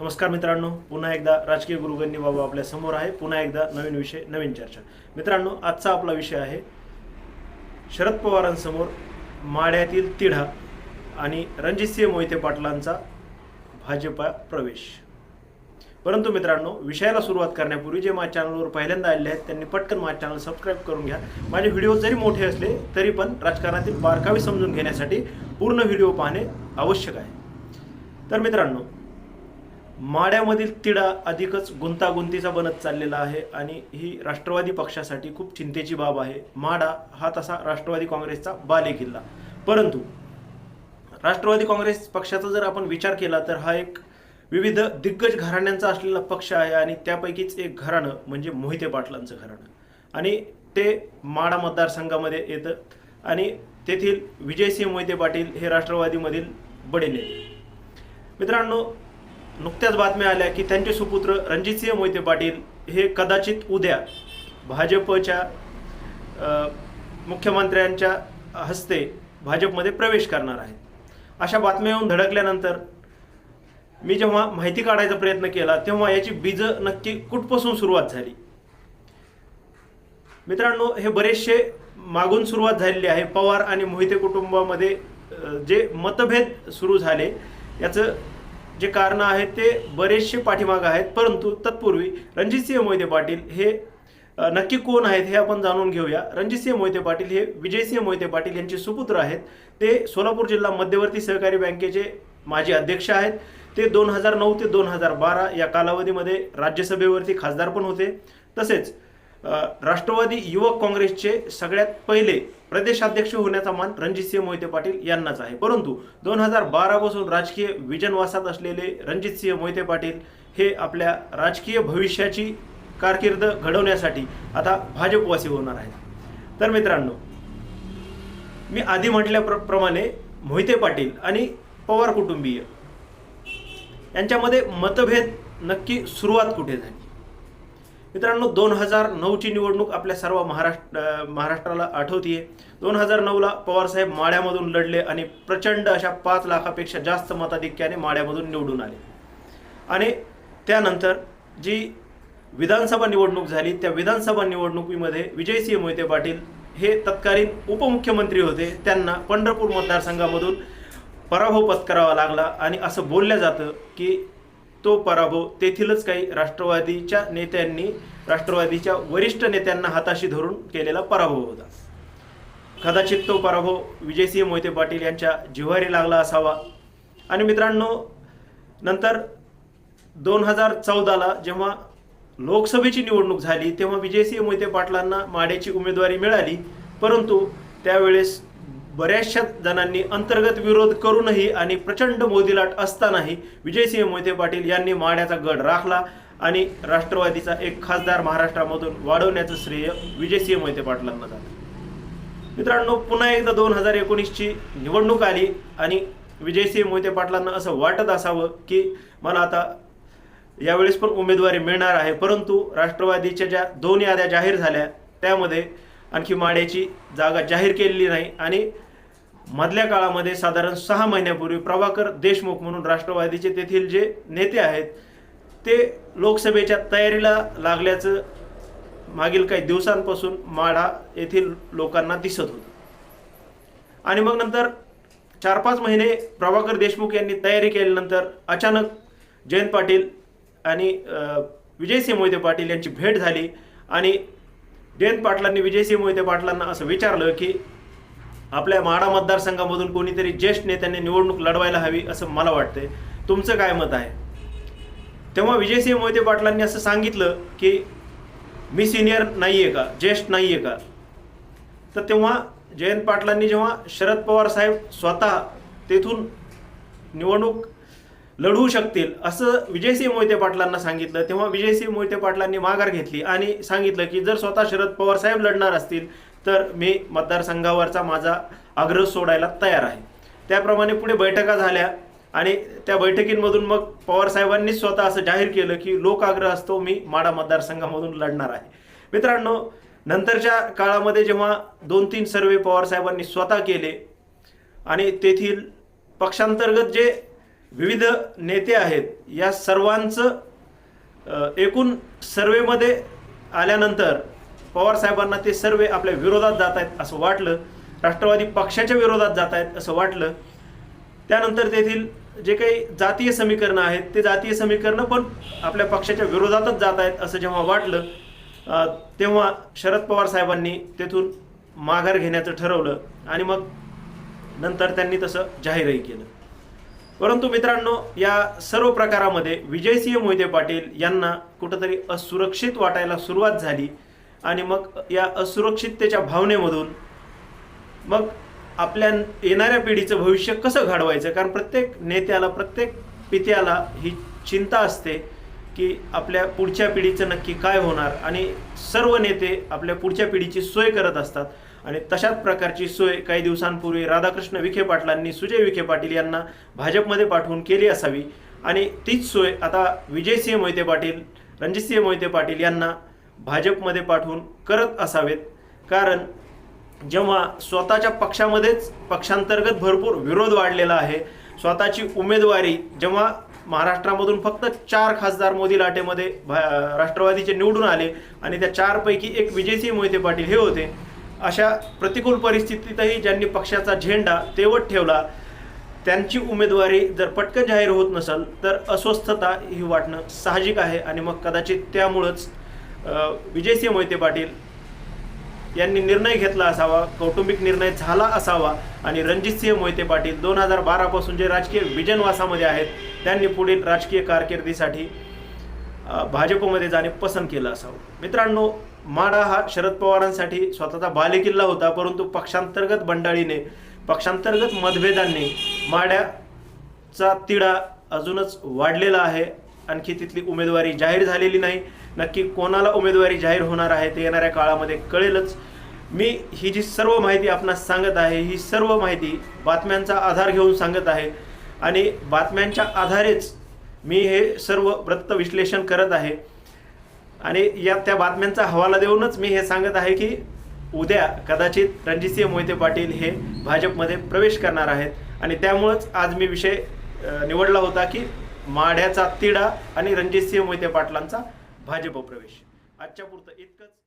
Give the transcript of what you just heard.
नमस्कार मित्रांनो पुन्हा एकदा राजकीय गुरुगंनी बाबा आपल्यासमोर आहे. पुन्हा एकदा नवीन विषय नवीन चर्चा. मित्रांनो आजचा आपला विषय आहे शरद पवारांसमोर माड्यातील तिढा आणि रणजितसिंह मोहिते पाटलांचा भाजपा प्रवेश. परंतु मित्रांनो विषयाला सुरुवात करण्यापूर्वी जे माझ्या चॅनलवर पहिल्यांदा आलेले आहेत त्यांनी पटकन माझ्या चॅनल सबस्क्राईब करून घ्या. माझे व्हिडिओ जरी मोठे असले तरी पण राजकारणातील बारकावे समजून घेण्यासाठी पूर्ण व्हिडिओ पाहणे आवश्यक आहे. तर मित्रांनो माड्यामधील तिढा अधिकच गुंतागुंतीचा बनत चाललेला आहे आणि ही राष्ट्रवादी पक्षासाठी खूप चिंतेची बाब आहे. माडा हा तसा राष्ट्रवादी काँग्रेसचा बालेकिल्ला. परंतु राष्ट्रवादी काँग्रेस पक्षाचा जर आपण विचार केला तर हा एक विविध दिग्गज घराण्यांचा असलेला पक्ष आहे आणि त्यापैकीच एक घराणं म्हणजे मोहिते पाटलांचं घराणं. आणि ते माडा मतदारसंघामध्ये येतं आणि तेथील विजयसिंह मोहिते पाटील हे राष्ट्रवादीमधील बडे नेते. मित्रांनो नुकत्याच बातम्या आल्या की त्यांचे सुपुत्र रणजितसिंह मोहिते पाटील हे कदाचित उद्या भाजपच्या मुख्यमंत्र्यांच्या हस्ते भाजपमध्ये प्रवेश करणार आहेत. अशा बातम्या येऊन धडकल्यानंतर मी जेव्हा माहिती काढायचा प्रयत्न केला तेव्हा याची बीजं नक्की कुठपासून सुरुवात झाली? मित्रांनो हे बरेचसे मागून सुरुवात झालेली आहे. पवार आणि मोहिते कुटुंबामध्ये जे मतभेद सुरू झाले याचं जे कारणं आहेत ते बरेचसे पाठीमागं आहेत. परंतु तत्पूर्वी रणजितसिंह मोहिते पाटील हे नक्की कोण आहेत हे आपण जाणून घेऊया. रणजितसिंह मोहिते पाटील हे विजयसिंह मोहिते पाटील यांचे सुपुत्र आहेत. ते सोलापूर जिल्हा मध्यवर्ती सहकारी बँकेचे माजी अध्यक्ष आहेत. ते दोन हजार नऊ ते दोन हजार बारा या कालावधीमध्ये राज्यसभेवरती खासदार पण होते. तसेच राष्ट्रवादी युवक काँग्रेसचे सगळ्यात पहिले प्रदेशाध्यक्ष होण्याचा मान रणजितसिंह मोहिते पाटील यांनाच आहे. परंतु दोन हजार बारापासून राजकीय विजनवासात असलेले रणजितसिंह मोहिते पाटील हे आपल्या राजकीय भविष्याची कारकीर्द घडवण्यासाठी आता भाजपवासी होणार आहेत. तर मित्रांनो मी आधी म्हटल्याप्रमाणे मोहिते पाटील आणि पवार कुटुंबीय यांच्यामध्ये मतभेद नक्की सुरुवात कुठे झाली? मित्रांनो दोन हजार नऊची निवडणूक आपल्या सर्व महाराष्ट्र महाराष्ट्राला आठवतीये. दोन हजार नऊला पवारसाहेब माड्यामधून लढले आणि प्रचंड अशा पाच लाखापेक्षा जास्त मताधिक्याने माड्यामधून निवडून आले. आणि त्यानंतर जी विधानसभा निवडणूक झाली त्या विधानसभा निवडणुकीमध्ये विजयसिंह मोहिते पाटील हे तत्कालीन उपमुख्यमंत्री होते. त्यांना पंढरपूर मतदारसंघामधून पराभव पत्करावा लागला आणि असं बोललं जातं की तो पराभव तेथीलच काही राष्ट्रवादीच्या नेत्यांनी राष्ट्रवादीच्या वरिष्ठ नेत्यांना हाताशी धरून केलेला पराभव होता. कदाचित तो पराभव विजयसिंह मोहिते पाटील यांच्या जिव्हारी लागला असावा. आणि मित्रांनो नंतर दोन हजार चौदाला जेव्हा लोकसभेची निवडणूक झाली तेव्हा विजयसिंह मोहिते पाटलांना माडेची उमेदवारी मिळाली. परंतु त्यावेळेस बऱ्याचशा जणांनी अंतर्गत विरोध करूनही आणि प्रचंड मोदीलाट असतानाही विजयसिंह मोहिते पाटील यांनी माण्याचा गड राखला आणि राष्ट्रवादीचा एक खासदार महाराष्ट्रामधून वाढवण्याचं श्रेय विजयसिंह मोहिते पाटलांना जातं मित्रांनो पुन्हा एकदा दोन हजार एकोणीसची निवडणूक आली आणि विजयसिंह मोहिते पाटलांना असं वाटत असावं की मला आता यावेळेस पण उमेदवारी मिळणार आहे. परंतु राष्ट्रवादीच्या ज्या दोन याद्या जाहीर झाल्या त्यामध्ये आणखी माड्याची जागा जाहीर केलेली नाही आणि मधल्या काळामध्ये साधारण सहा महिन्यापूर्वी प्रभाकर देशमुख म्हणून राष्ट्रवादीचे तेथील जे नेते आहेत ते लोकसभेच्या तयारीला लागल्याचं मागील काही दिवसांपासून माढा येथील लोकांना दिसत होतं. आणि मग नंतर चार पाच महिने प्रभाकर देशमुख यांनी तयारी केल्यानंतर अचानक जयंत पाटील आणि विजयसिंह मोहिते पाटील यांची भेट झाली आणि जयंत पाटलांनी विजयसिंह मोहिते पाटलांना असं विचारलं की आपल्या माडा मतदारसंघामधून कोणीतरी ज्येष्ठ नेत्यांनी निवडणूक लढवायला हवी असं मला वाटतंय. तुमचं काय मत आहे? तेव्हा विजयसिंह मोहिते पाटलांनी असं सांगितलं की मी सिनियर नाही आहे का? ज्येष्ठ नाही आहे का? तर तेव्हा जयंत पाटलांनी जेव्हा शरद पवार साहेब स्वतः तेथून निवडणूक लढवू शकतील असं विजयसिंह मोहिते पाटलांना सांगितलं तेव्हा विजयसिंह मोहिते पाटलांनी माघार घेतली आणि सांगितलं की जर स्वतः शरद पवार साहेब लढणार असतील तर मी मतदारसंघावरचा माझा आग्रह सोडायला तयार आहे. त्याप्रमाणे पुढे बैठका झाल्या आणि त्या बैठकींमधून मग पवारसाहेबांनी स्वतः असं जाहीर केलं की लोक आग्रह असतो मी माडा मतदारसंघामधून लढणार आहे. मित्रांनो नंतरच्या काळामध्ये जेव्हा दोन तीन सर्वे पवारसाहेबांनी स्वतः केले आणि तेथील पक्षांतर्गत जे विविध नेते आहेत या सर्वांचं एकूण सर्वेमध्ये आल्यानंतर पवार साहेबांना ते सर्व आपल्या विरोधात जात आहेत असं वाटलं. राष्ट्रवादी पक्षाच्या विरोधात जात आहेत असं वाटलं. त्यानंतर तेथील जे काही जातीय समीकरणं आहेत ते जातीय समीकरणं पण आपल्या पक्षाच्या विरोधातच जात आहेत असं जेव्हा वाटलं तेव्हा शरद पवार साहेबांनी तेथून माघार घेण्याचं ठरवलं आणि मग नंतर त्यांनी तसं जाहीरही केलं. परंतु मित्रांनो या सर्व प्रकारामध्ये विजयसिंह मोहिते पाटील यांना कुठंतरी असुरक्षित वाटायला सुरुवात झाली. आणि मग या असुरक्षिततेच्या भावनेमधून मग आपल्या येणाऱ्या पिढीचं भविष्य कसं घडवायचं? कारण प्रत्येक नेत्याला प्रत्येक पित्याला ही चिंता असते की आपल्या पुढच्या पिढीचं नक्की काय होणार? आणि सर्व नेते आपल्या पुढच्या पिढीची सोय करत असतात. आणि तशाच प्रकारची सोय काही दिवसांपूर्वी राधाकृष्ण विखे पाटलांनी सुजय विखे पाटील यांना भाजपमध्ये पाठवून केली असावी. आणि तीच सोय आता विजयसिंह मोहिते पाटील रणजितसिंह मोहिते पाटील यांना भाजपमध्ये पाठवून करत असावेत. कारण जेव्हा स्वतःच्या पक्षामध्येच पक्षांतर्गत भरपूर विरोध वाढलेला आहे स्वतःची उमेदवारी जेव्हा महाराष्ट्रामधून फक्त चार खासदार मोदी लाटेमध्ये भा- राष्ट्रवादीचे निवडून आले आणि त्या चारपैकी एक विजयसिंह मोहिते पाटील हे होते अशा प्रतिकूल परिस्थितीतही ज्यांनी पक्षाचा झेंडा तेवत ठेवला त्यांची उमेदवारी जर पटकन जाहीर होत नसेल तर अस्वस्थता ही वाटणं साहजिक आहे आणि मग कदाचित त्यामुळंच विजयसिंह मोहिते पाटील यांनी निर्णय घेतला असावा कौटुंबिक निर्णय झाला असावा आणि रणजितसिंह मोहिते पाटील दोन हजार बारापासून जे राजकीय विजनवासामध्ये आहेत त्यांनी पुढील राजकीय कारकिर्दीसाठी भाजपमध्ये जाणे पसंत केलं असावं. मित्रांनो माडा हा शरद पवारांसाठी स्वतःचा बालेकिल्ला होता परंतु पक्षांतर्गत बंडाळीने पक्षांतर्गत मतभेदांनी माड्याचा तिढा अजूनच वाढलेला आहे. आणखी तिथली उमेदवारी जाहीर झालेली नाही. नक्की कोणाला उमेदवारी जाहीर होणार आहे ते येणाऱ्या काळामध्ये कळेलच. मी ही जी सर्व माहिती आपणास सांगत आहे ही सर्व माहिती बातम्यांचा आधार घेऊन सांगत आहे आणि बातम्यांच्या आधारेच मी हे सर्व वृत्त विश्लेषण करत आहे. आणि या त्या बातम्यांचा हवाला देऊनच मी हे सांगत आहे की उद्या कदाचित रणजितसिंह मोहिते पाटील हे भाजपमध्ये प्रवेश करणार आहेत आणि त्यामुळंच आज मी विषय निवडला होता की माढ्याचा तिढा आणि रणजितसिंह मोहिते पाटलांचा भाजप प्रवेश. आजच्या पुरतं इतकंच.